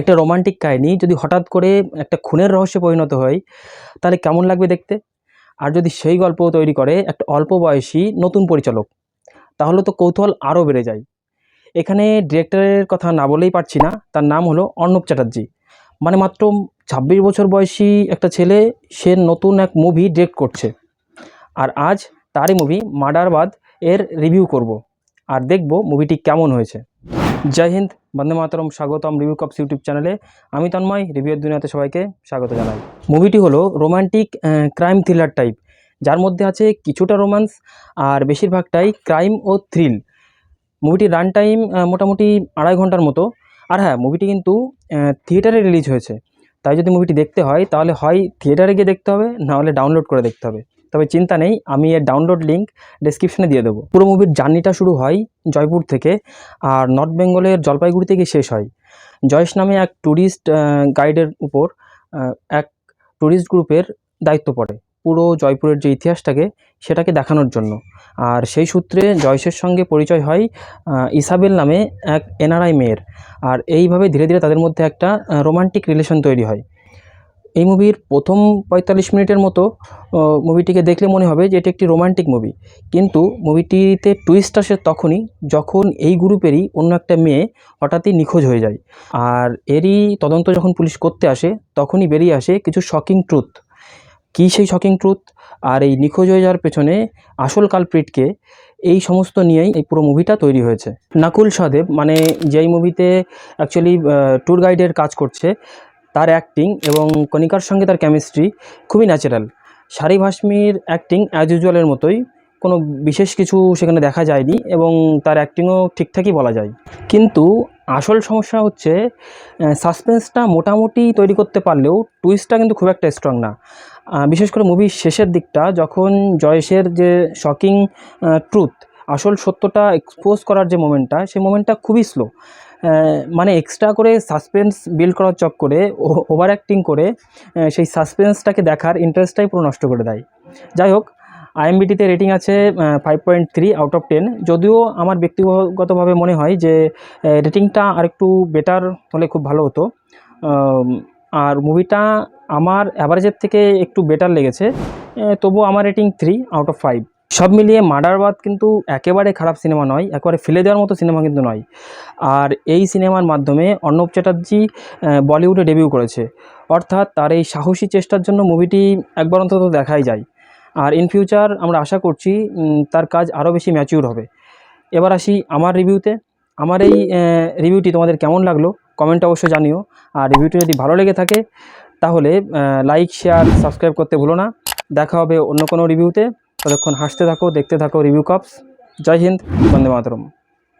একটা রোমান্টিক কাহিনি, যদি হঠাৎ করে একটা খুনের রহস্যে পরিণত হয়, তাহলে কেমন লাগবে দেখতে? আর যদি সেই গল্প তৈরি করে একটা অল্প বয়সী নতুন পরিচালক, তাহলে তো কৌতূহল আরও বেড়ে যায়। এখানে ডিরেক্টরের কথা না বলেই পারছি না, তার নাম হলো অর্ণব চ্যাটার্জি। মানে মাত্র ছাব্বিশ বছর বয়সী একটা ছেলে, সে নতুন এক মুভি ডিরেক্ট করছে। আর আজ তারই মুভি মার্ডারবাদ এর রিভিউ করব, আর দেখব মুভিটি কেমন হয়েছে। জয় হিন্দ। বন্দে মাতরম, স্বাগতম রিভিউ কপস ইউটিউব চ্যানেলে আমি তন্ময় রিভিউর দুনিয়াতে সবাইকে স্বাগত জানাই। মুভিটি হলো রোমান্টিক ক্রাইম থ্রিলার টাইপ, যার মধ্যে আছে কিছুটা রোম্যান্স আর বেশিরভাগটাই ক্রাইম ও থ্রিল। মুভিটির রান টাইম মোটামুটি আড়াই ঘণ্টার মতো। আর হ্যাঁ মুভিটি কিন্তু থিয়েটারে রিলিজ হয়েছে। তাই যদি মুভিটি দেখতে হয়, তাহলে হয় থিয়েটারে গিয়ে দেখতে হবে নাহলে ডাউনলোড করে দেখতে হবে। তবে চিন্তা নেই, আমি এর ডাউনলোড লিঙ্ক ডেসক্রিপশনে দিয়ে দেবো। পুরো মুভির জার্নিটা শুরু হয় জয়পুর থেকে, আর নর্থ বেঙ্গলের জলপাইগুড়ি থেকে শেষ হয়। জয়েশ নামে এক ট্যুরিস্ট গাইডের উপর এক ট্যুরিস্ট গ্রুপের দায়িত্ব পড়ে। পুরো জয়পুরের যে ইতিহাসটাকে সেটাকে দেখানোর জন্য। আর সেই সূত্রে জয়েশের সঙ্গে পরিচয় হয় ইসাবেল নামে এক এনআরআই মেয়ের। আর এইভাবে ধীরে ধীরে তাদের মধ্যে একটা রোমান্টিক রিলেশন তৈরি হয়। এই মুভির প্রথম পঁয়তাল্লিশ মিনিটের মতো মুভিটিকে দেখলে মনে হবে যে এটি একটি রোমান্টিক মুভি। কিন্তু মুভিটিতে টুইস্ট আসে তখনই যখন এই গ্রুপেরই অন্য একটা মেয়ে হঠাৎই নিখোঁজ হয়ে যায়। আর এরই তদন্ত যখন পুলিশ করতে আসে, তখনই বেরিয়ে আসে কিছু শকিং ট্রুথ কী সেই শকিং ট্রুথ আর এই নিখোঁজ হয়ে যাওয়ার পেছনে আসল কালপ্রিটকে এই সমস্ত নিয়েই এই পুরো মুভিটা তৈরি হয়েছে। নাকুল সদেব মানে যেই মুভিতে অ্যাকচুয়ালি ট্যুর গাইডের কাজ করছে তার অ্যাক্টিং এবং কণিকার সঙ্গে তার কেমিস্ট্রি খুবই ন্যাচারাল শারি ভাসমির অ্যাক্টিং অ্যাজ ইউজুয়ালের মতোই, কোনো বিশেষ কিছু সেখানে দেখা যায়নি এবং তার অ্যাক্টিংও ঠিকঠাকই বলা যায়। কিন্তু আসল সমস্যা হচ্ছে সাসপেন্সটা মোটামুটি তৈরি করতে পারলেও টুইস্টটা কিন্তু খুব একটা স্ট্রং না। বিশেষ করে মুভির শেষের দিকটা, যখন জয়েশের যে শকিং ট্রুথ আসল সত্যটা এক্সপোজ করার যে মোমেন্টটা সেই মোমেন্টটা খুবই স্লো মানে এক্সট্রা করে সাসপেন্স বিল্ড করার চক চক্করে ওভার অ্যাক্টিং করে সেই সাসপেন্সটাকে দেখার ইন্টারেস্টটাই পুরো নষ্ট করে দেয়। যাই হোক আইএমবিটিতে রেটিং আছে five point three out of ten যদিও আমার ব্যক্তিগতভাবে মনে হয় যে রেটিংটা আরেকটু বেটার হলে খুব ভালো হতো। আর মুভিটা আমার অ্যাভারেজের থেকে একটু বেটার লেগেছে। এ, তবুও আমার rating three out of five সব মিলিয়ে মার্ডারবাদ কিন্তু একেবারে খারাপ সিনেমা নয়, একেবারে ফেলে দেওয়ার মতো সিনেমা কিন্তু নয়। আর এই সিনেমার মাধ্যমে অর্ণব চ্যাটার্জি বলিউডে ডেবিউ করেছে। অর্থাৎ তার এই সাহসী চেষ্টার জন্য মুভিটি একবার অন্তত দেখাই যায়। আর ইন ফিউচার আমরা আশা করছি তার কাজ আরও বেশি ম্যাচিউর হবে। এবার আসি আমার রিভিউতে আমার এই রিভিউটি তোমাদের কেমন লাগল কমেন্ট অবশ্যই জানিও। আর রিভিউটি যদি ভালো লেগে থাকে, তাহলে লাইক শেয়ার সাবস্ক্রাইব করতে ভুলো না। দেখা হবে অন্য কোনো রিভিউতে ততক্ষণ হাসতে থাকো দেখতে থাকো রিভিউ কাপস জয় হিন্দ বন্দে মাতরম।